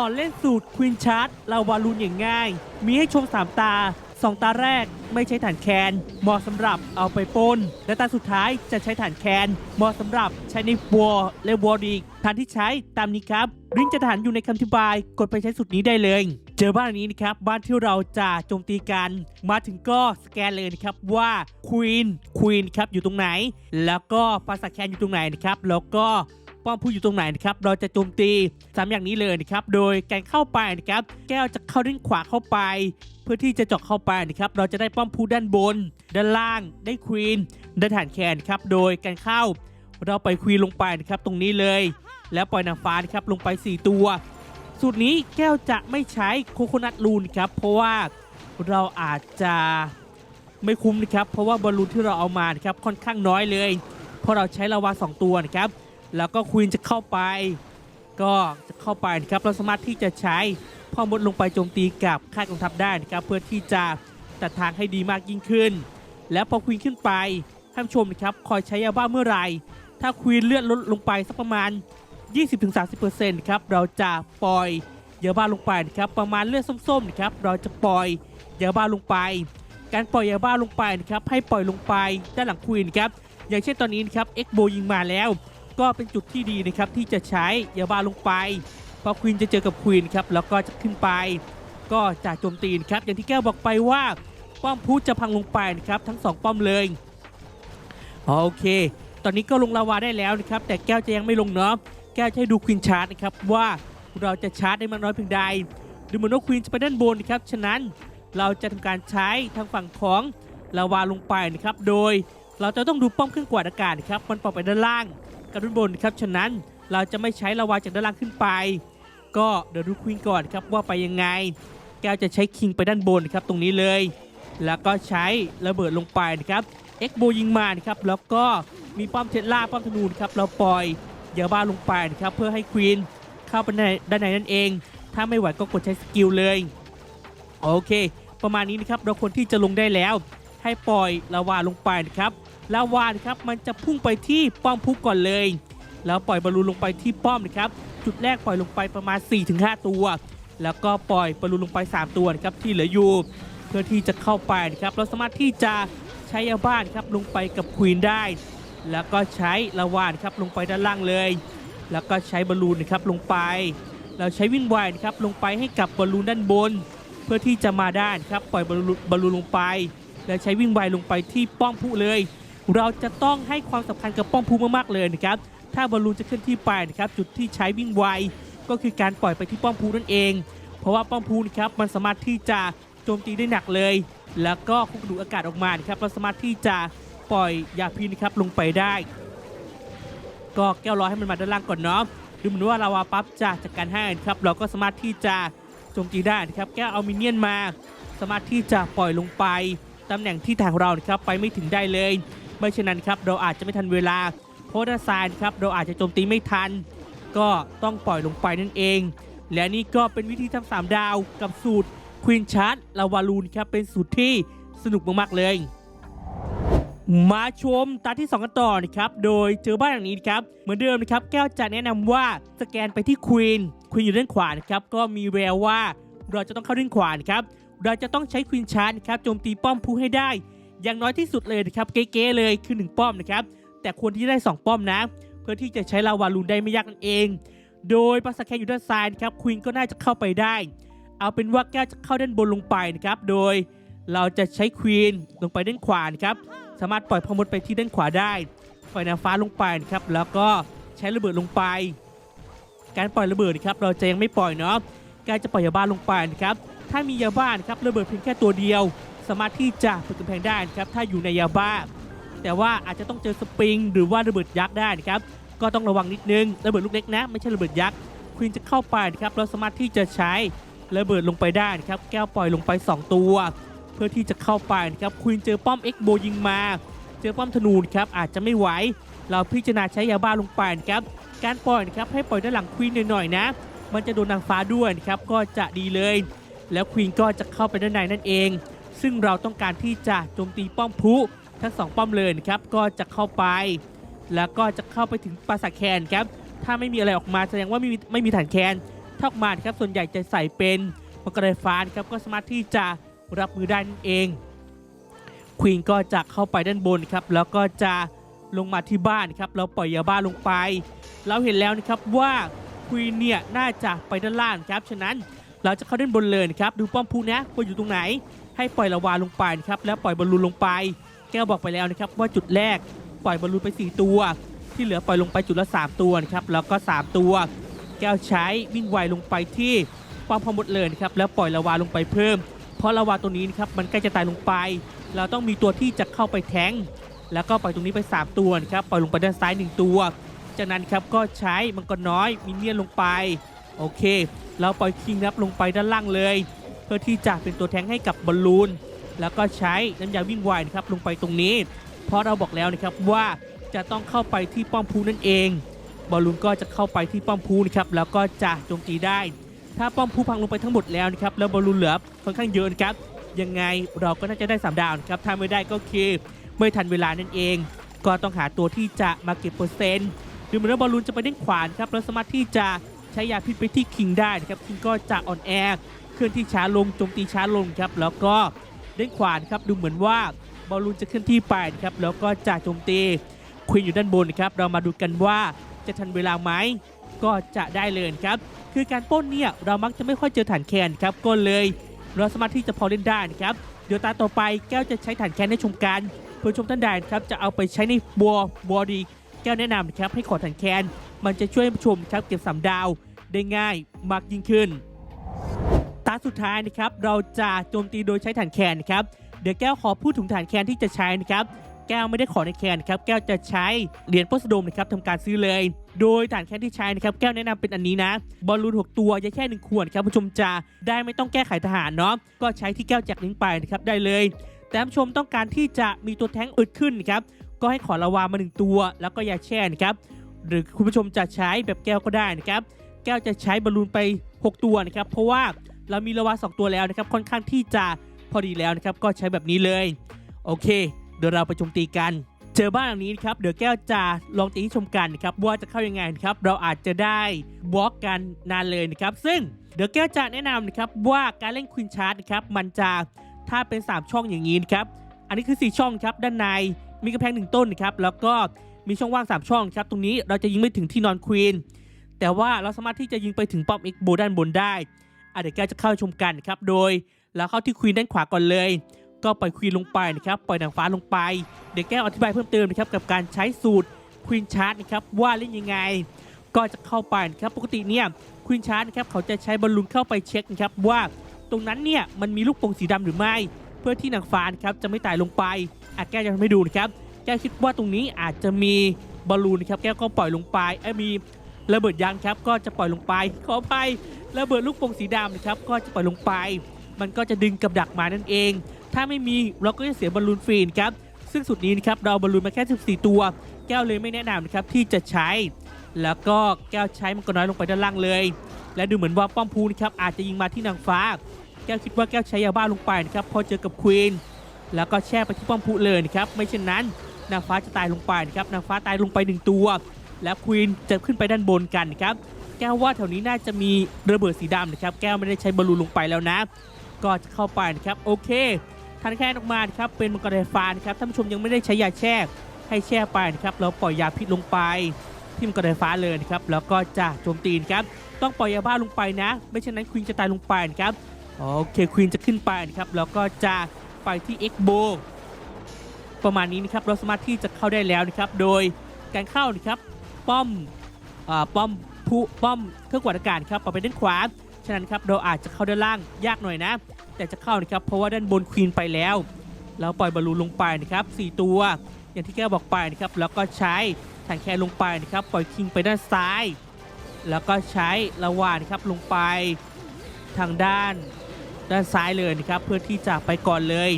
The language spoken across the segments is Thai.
สอนเล่นสูตรควินชาร์ตลาวาลูนอย่างง่าย มีให้ชม 3 ตา 2 ตาแรกไม่ใช้ฐานแคนเหมาะสำหรับเอาไปปนและตาสุดท้ายจะใช้ฐานแคนเหมาะสำหรับใช้ในวอลและวอลอีฐานที่ใช้ตามนี้ครับลิงก์จะฐานอยู่ในคำอธิบายกดไปใช้สูตรนี้ได้เลย เจอบ้านนี้นะครับบ้านที่เราจะโจมตีกัน มาถึงก็สแกนเลยนะครับว่าควีนควีนครับอยู่ตรงไหน แล้วก็ปราสาทแคนอยู่ตรงไหนนะครับแล้วก็ ป้อมผู้อยู่ตรงไหนนะครับเราจะโจมตีสามอย่างนี้เลยนะครับโดยการเข้าไปนะครับแก้วจะเข้าด้านขวาเข้าไป เพื่อที่จะเจาะเข้าไปนะครับเราจะได้ป้อมผู้ด้านบน ด้านล่างได้ควีนได้ฐานแคนครับโดยการเข้าเราไปควีนลงไปนะครับตรงนี้เลย แล้วปล่อยนางฟ้านะครับลงไป 4 ตัว สูตรนี้แก้วจะไม่ใช้โคโคนัทลูนครับเพราะว่าเราอาจจะไม่คุ้มนะครับเพราะว่าบอลลูนที่เราเอามานะครับค่อนข้างน้อยเลย เพราะเราใช้ลาวาสองตัวนะครับ แล้วก็ควีนจะเข้าไป ก็จะเข้าไปนะครับเราสามารถที่จะใช้พ่อมดลงไปโจมตีกับค่ายกองทัพได้นะครับเพื่อที่จะตัดทางให้ดีมากยิ่งขึ้น แล้วพอควีนขึ้นไปท่านชมนะครับคอยใช้ยาบ้าเมื่อไหร่ถ้าควีนเลือดลดลงไปสักประมาณ 20-30%ครับเราจะปล่อยยาบ้าลงไปนะครับประมาณเลือดส้มๆนะครับเราจะปล่อยยาบ้าลงไป การปล่อยยาบ้าลงไปนะครับให้ปล่อยลงไปด้านหลังควีนครับอย่างเช่นตอนนี้นะครับเอ็กโบยิงมาแล้ว ก็เป็นจุดที่ดีนะครับที่จะใช้ยาบ้าลงไป เพราะควีนจะเจอกับควีนครับแล้วก็จะขึ้นไป ก็จะโจมตีนครับอย่างที่แก้วบอกไปว่าป้อมพุจะพังลงไปนะครับทั้งสองป้อมเลยโอเค ตอนนี้ก็ลงลาวาได้แล้วนะครับแต่แก้วจะยังไม่ลงเนาะแก้วจะให้ดูควีนชาร์จนะครับว่าเราจะชาร์จได้มากน้อยเพียงใดดูเหมือนว่าควีนจะไปด้านบนนะครับฉะนั้นเราจะทำการใช้ทางฝั่งของลาวาลงไปนะครับโดยเราจะต้องดูป้อมเครื่องกวาดอากาศนะครับมันปล่อยไปด้านล่าง กับด้านบนครับ ฉะนั้นเราจะไม่ใช้ลาวาจากด้านล่างขึ้นไป ก็เดี๋ยวดูควีนก่อนครับว่าไปยังไง แก้วจะใช้คิงไปด้านบนครับตรงนี้เลย แล้วก็ใช้ระเบิดลงไปนะครับ เอ็กโบยิงมานะครับ แล้วก็มีป้อมเทสลาป้อมธนูนครับ เราปล่อยยาบ้าลงไปนะครับ เพื่อให้ควีนเข้าไปในด้านในนั่นเอง ถ้าไม่ไหวก็กดใช้สกิลเลย โอเค ประมาณนี้นะครับ เราควรที่จะลงได้แล้ว ให้ปล่อยลาวาลงไปนะครับ ลาวานครับมันจะพุ่งไปที่ป้อมพุกก่อนเลย แล้วปล่อยบอลลูนลงไปที่ป้อมนะครับจุดแรกปล่อยลงไปประมาณ 4-5 ตัว แล้วก็ปล่อยบอลลูนลงไป 3 ตัวนะครับที่เหลืออยู่เพื่อที่จะเข้าไปนะครับเราสามารถที่จะใช้ยาบ้านครับลงไปกับควีนได้ แล้วก็ใช้ลาวานครับลงไปด้านล่างเลย แล้วก็ใช้บอลลูนนะครับลงไป เราใช้วิ่งไวนะครับลงไปให้กับบอลลูนด้านบน เพื่อที่จะมาด้านครับปล่อยบอลลูนบอลลูนลงไป แล้วใช้วิ่งไวลงไปที่ป้อมผู้เลย เราจะต้องให้ความสำคัญกับป้อมพูมากๆเลยนะครับ ถ้าบอลลูนจะเคลื่อนที่ไปนะครับ จุดที่ใช้วิ่งไวก็คือการปล่อยไปที่ป้อมพูนั่นเอง เพราะว่าป้อมพูนะครับมันสามารถที่จะโจมตีได้หนักเลย แล้วก็คุกดูดอากาศออกมานะครับเราสามารถที่จะปล่อยยาพิษนะครับลงไปได้ ก็แก้วร้อยให้มันมาด้านล่างก่อนเนาะดูเหมือนว่าลาวาปั๊บจะจัดการให้นะครับเราก็สามารถที่จะโจมตีได้นะครับแก้วเอามินเนี่ยนมา สามารถที่จะปล่อยลงไปตำแหน่งที่ทางเรานะครับไปไม่ถึงได้เลย ไม่เช่นนั้นครับเราอาจจะไม่ทันเวลาเพราะด้าซายนครับเราอาจจะโจมตีไม่ทัน ก็ต้องปล่อยลงไปนั่นเอง และนี่ก็เป็นวิธีทำสามดาวกับสูตรควีนชาร์ตลาวาลูนครับเป็นสูตรที่สนุกมากๆเลย มาชมตาที่ 2 กันต่อนะครับ โดยเจอบ้านอย่างนี้ครับ เหมือนเดิมนะครับ แก้วจะแนะนำว่าสแกนไปที่ควีนควีนอยู่ด้านขวานะครับ ก็มีแววว่าเราจะต้องเข้าด้านขวานะครับ เราจะต้องใช้ควีนชาร์จนะครับโจมตีป้อมผู้ให้ได้ อย่างน้อยที่สุดเลยนะครับเก๊ๆเลยคือ 1 ป้อมนะครับแต่ควรที่ได้ 2 ป้อมนะ เพื่อที่จะใช้ลาวาลูนได้ไม่ยากนั่นเอง โดยปราสาทแคนอยู่ด้านซ้ายนะครับควีนก็น่าจะเข้าไปได้ เอาเป็นว่าแก้วจะเข้าด้านบนลงไปนะครับโดยเราจะใช้ควีนลงไปด้านขวานะครับสามารถปล่อยพอมดไปที่ด้านขวาได้ปล่อยนางฟ้าลงไปนะครับแล้วก็ใช้ระเบิดลงไป การปล่อยระเบิดนะครับเราจะยังไม่ปล่อยเนาะการจะปล่อยยาบ้าลงไปนะครับถ้ามียาบ้านะครับระเบิดเพียงแค่ตัวเดียว สามารถที่จะปิดกำแพงได้นะครับถ้าอยู่ในยาบ้า แต่ว่าอาจจะต้องเจอสปริง หรือว่าระเบิดยักษ์ได้นะครับก็ต้องระวังนิดนึงระเบิดลูกเล็กนะไม่ใช่ระเบิดยักษ์ควีนจะเข้าไปนะครับเราสามารถที่จะใช้ระเบิดลงไปได้นะครับแก้วปล่อยลงไป 2 ตัว เพื่อที่จะเข้าไปนะครับควีนเจอป้อมเอ็กโบยิงมา เจอป้อมธนูครับอาจจะไม่ไหวเราพิจารณาใช้ยาบ้าลงไปนะครับการปล่อยนะครับให้ปล่อยด้านหลังควีนหน่อยๆนะ มันจะโดนนางฟ้าด้วยนะครับก็จะดีเลย แล้วควีนก็จะเข้าไปด้านในนั่นเอง ซึ่งเราต้องการที่จะโจมตีป้อมพุทั้งสองป้อมเลยนะครับก็จะเข้าไป แล้วก็จะเข้าไปถึงปราสาทแคนครับถ้าไม่มีอะไรออกมาแสดงว่าไม่มีไม่มีฐานแคนถ้าออกมาครับส่วนใหญ่จะใส่เป็นมังกรไฟฟ้านครับก็สามารถที่จะรับมือได้นั่นเองควีนก็จะเข้าไปด้านบนครับแล้วก็จะลงมาที่บ้านครับเราปล่อยยาบ้าลงไป เราเห็นแล้วนะครับว่าควีนเนี่ยน่าจะไปด้านล่างครับฉะนั้นเราจะเข้าด้านบนเลยครับดูป้อมพูนะว่าอยู่ตรงไหน ให้ปล่อยละวาลงไปนะครับแล้วปล่อยบอลลูนลงไป แก้วบอกไปแล้วนะครับว่าจุดแรกปล่อยบอลลูนไป 4 ตัว ที่เหลือปล่อยลงไปจุดละ 3 ตัวนะครับแล้วก็ 3 ตัว แก้วใช้วิ่งไวลงไปที่ป้อมพอหมดเลยนะครับแล้วปล่อยละวาลงไปเพิ่ม เพราะละวาตัวนี้นะครับมันใกล้จะตายลงไป เราต้องมีตัวที่จะเข้าไปแทงแล้วก็ปล่อยตรงนี้ไป 3 ตัวนะครับปล่อยลงไปด้านซ้าย 1 ตัว จากนั้นครับก็ใช้มังกรน้อยมินเนี่ยนลงไปโอเค เราปล่อยคิงนับลงไปด้านล่างเลย เพื่อที่จะเป็นตัวแทงให้กับบอลลูน แล้วก็ใช้น้ำยาวิ่งไวนะครับลงไปตรงนี้ เพราะเราบอกแล้วนะครับว่าจะต้องเข้าไปที่ป้อมพูนั่นเอง บอลลูนก็จะเข้าไปที่ป้อมพูนะครับแล้วก็จะโจมตีได้ ถ้าป้อมพูพังลงไปทั้งหมดแล้วนะครับแล้วบอลลูนเหลือค่อนข้างเยอะนะครับยังไงเราก็น่าจะได้สามดาวนะครับถ้าไม่ได้ก็คือไม่ทันเวลานั่นเอง ก็ต้องหาตัวที่จะมาเก็บเปอร์เซ็นต์ดูเหมือนว่าบอลลูนจะไปเด้งขวานครับแล้วสามารถที่จะ ช้ยาพิษไปที่คิงได้นะครับคิงก็จะอ่อนแอเคลื่อนที่ช้าลงโจมตีช้าลงครับแล้วก็เด้งขวานครับดูเหมือนว่าบอลลูนจะเคลื่อนที่ไปนะครับแล้วก็จะโจมตีควีนอยู่ด้านบนครับเรามาดูกันว่าจะทันเวลาไหมก็จะได้เลยครับคือการป้นเนี่ยเรามักจะไม่ค่อยเจอฐานแคนครับก็เลยเราสามารถที่จะพอเล่นได้นะครับเดี๋ยวตาต่อไปแก้วจะใช้ฐานแคนให้ชมกันเพื่อชมท่านใดนครับจะเอาไปใช้ในบัวบอดีแก้วแนะนำครับให้ขอฐานแคน มันจะช่วยให้ผู้ชมครับเก็บสามดาวได้ง่ายมากยิ่งขึ้น ตาสุดท้ายนะครับเราจะโจมตีโดยใช้ฐานแคนนะครับเดี๋ยวแก้วขอพูดถึงฐานแคนที่จะใช้นะครับแก้วไม่ได้ขอในแคนนะครับแก้วจะใช้เหรียญโพสโดมนะครับทำการซื้อเลย โดยฐานแคนที่ใช้นะครับแก้วแนะนำเป็นอันนี้นะ บอลลูน6 ตัวยาแค่หนึ่งขวดครับผู้ชมจะได้ไม่ต้องแก้ไขทหารเนาะก็ใช้ที่แก้วแจกลิงไปนะครับได้เลย แต่ผู้ชมต้องการที่จะมีตัวแท้งอึดขึ้นนะครับก็ให้ขอละวามาหนึ่งตัว แล้วก็ยาแช่นะครับ หรือคุณผู้ชมจะใช้แบบแก้วก็ได้นะครับ แก้วจะใช้บอลลูนไป 6 ตัวนะครับ เพราะว่าเรามีละวาสองตัวแล้วนะครับ ค่อนข้างที่จะพอดีแล้วนะครับ ก็ใช้แบบนี้เลย โอเค เดี๋ยวเราไปโจมตีกัน เจอบ้านหลังนี้นะครับ เดี๋ยวแก้วจะลองตีให้ชมกันนะครับว่าจะเข้ายังไงครับ เราอาจจะได้บล็อกกันนานเลยนะครับ ซึ่งเดี๋ยวแก้วจะแนะนำนะครับว่าการเล่นควินชาร์ดนะครับ มันจะถ้าเป็น 3 ช่องอย่างนี้นะครับ อันนี้คือ 4 ช่องครับ ด้านในมีกระแพงหนึ่งต้นนะครับ แล้วก็ มีช่องว่าง 3 ช่องครับ ตรงนี้เราจะยิงไม่ถึงที่นอนควีน แต่ว่าเราสามารถที่จะยิงไปถึงป้อมเอ็กโบด้านบนได้อะเดี๋ยวแกจะเข้าชมกันครับ โดยเราเข้าที่ควีนด้านขวาก่อนเลย ก็ปล่อยควีนลงไปนะครับ ปล่อยนางฟ้าลงไป เดี๋ยวแก้วอธิบายเพิ่มเติมนะครับกับการใช้สูตรควีนชาร์จนะครับว่าเล่นยังไง ก็จะเข้าไปนะครับ ปกติเนี่ยควีนชาร์จนะครับเขาจะใช้บอลลูนเข้าไปเช็คนะครับว่าตรงนั้นเนี่ยมันมีลูกโป่งสีดำหรือไม่ เพื่อที่นางฟ้านะครับจะไม่ตายลงไปอะแก้วจะทำให้ดูนะครับ แก้วคิดว่าตรงนี้อาจจะมีบอลลูนนะครับแก้วก็ปล่อยลงไปเอ้มีระเบิดยางครับก็จะปล่อยลงไปขอไประเบิดลูกโป่งสีดำนะครับก็จะปล่อยลงไป มันก็จะดึงกับดักมานั่นเอง ถ้าไม่มีเราก็จะเสียบอลลูนฟรีนครับซึ่งสุดนี้นะครับเราเอาบอลลูนมาแค่ 14 ตัว แก้วเลยไม่แนะนำนะครับที่จะใช้ แล้วก็แก้วใช้มันก็น้อยลงไปด้านล่างเลย และดูเหมือนว่าป้อมพูนะครับอาจจะยิงมาที่นางฟ้า แก้วคิดว่าแก้วใช้ยาบ้าลงไปนะครับพอเจอกับควีนแล้วก็แช่ไปที่ป้อมพูเลยนะครับไม่เช่นนั้น นางฟ้าจะตายลงไปนะครับนางฟ้าตายลงไปหนึ่งตัว แล้วควีนจะขึ้นไปด้านบนกันนะครับแก้วว่าแถวนี้น่าจะมีระเบิดสีดำนะครับแก้วไม่ได้ใช้บอลลูนลงไปแล้วนะ ก็จะเข้าไปนะครับโอเคทันแค่ออกมาครับเป็นมังกรไฟฟ้านะครับท่านผู้ชมยังไม่ได้ใช้ยาแช่ให้แช่ไปนะครับเราปล่อยยาพิษลงไปที่มังกรไฟฟ้าเลยนะครับแล้วก็จะโจมตีนครับต้องปล่อยยาบ้าลงไปนะ ไม่เช่นนั้นควีนจะตายลงไปนะครับโอเคควีนจะขึ้นไปนะครับแล้วก็จะไปที่เอ็กโบ ประมาณนี้นะครับเราสามารถที่จะเข้าได้แล้วนะครับ โดยการเข้านะครับป้อมอป้อมผู้ป้อมเครื่องกวาดอากาศครับออกไปด้านขวาฉะนั้นครับเราอาจจะเข้าด้านล่างยากหน่อยนะ แต่จะเข้านะครับเพราะว่าด้านบนควีนไปแล้วเราปล่อยบอลลูนลงไปนะครับ4ตัว อย่างที่แกบอกไปนะครับแล้วก็ใช้ถังแคลงไปนะครับปล่อยคิงไปด้านซ้าย แล้วก็ใช้ละวานครับลงไปทางด้านด้านซ้ายเลยนะครับเพื่อที่จะไปก่อนเลย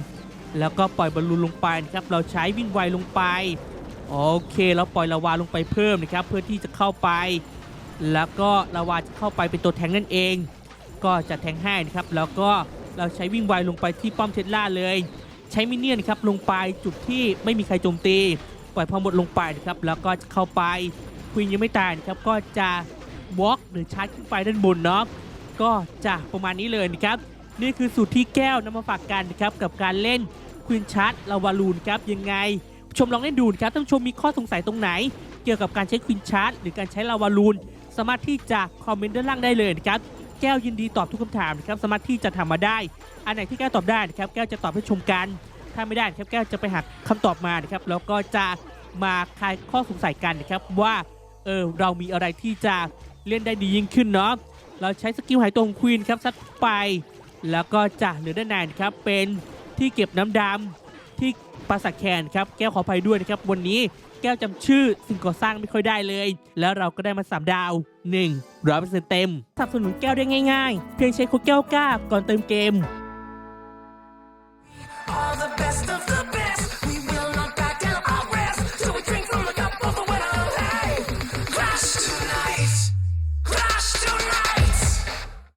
แล้วก็ปล่อยบอลลูนลงไปนะครับเราใช้วิ่งไวลงไป โอเคเราปล่อยลาวาลงไปเพิ่มนะครับเพื่อที่จะเข้าไป แล้วก็ลาวาจะเข้าไปเป็นตัวแทงนั่นเอง ก็จะแทงให้นะครับแล้วก็เราใช้วิ่งไวลงไปที่ป้อมเทสลาเลย ใช้มินเนี่ยนครับลงไปจุดที่ไม่มีใครโจมตี ปล่อยพอหมดลงไปนะครับแล้วก็จะเข้าไปควีนยังไม่ตายนะครับก็จะวอล์กหรือชาร์จขึ้นไปด้านบนเนาะก็จะประมาณนี้เลยนะครับ นี่คือสูตรที่แก้วนำมาฝากกันนะครับกับการเล่นควีนชาร์ตลาวาลูนครับยังไง ชมลองเล่นดูนะครับท่านชมมีข้อสงสัยตรงไหน เกี่ยวกับการใช้ควีนชาร์ตหรือการใช้ลาวาลูนสามารถที่จะคอมเมนต์ด้านล่างได้เลยนะครับแก้วยินดีตอบทุกคำถามนะครับสามารถที่จะทำมาได้ อันไหนที่แก้วตอบได้นะครับแก้วจะตอบให้ชมกัน ถ้าไม่ได้ครับแก้วจะไปหาคำตอบมานะครับแล้วก็จะมาคลายข้อสงสัยกันนะครับว่าเออเรามีอะไรที่จะเล่นได้ดียิ่งขึ้นเนาะเราใช้สกิลหายตัวของควีนครับซัดไป แล้วก็จะเหลือด้านในนะครับเป็นที่เก็บน้ำดำที่ปราสาทแคนครับแก้วขออภัยด้วยนะครับวันนี้แก้วจำชื่อสิ่งก่อสร้างไม่ค่อยได้เลย แล้วเราก็ได้มา 3 ดาว1 100%เต็มสนับสนุนแก้วได้ง่ายๆ เพียงใช้โค้ดแก้วกล้าก่อนเติมเกม All the best of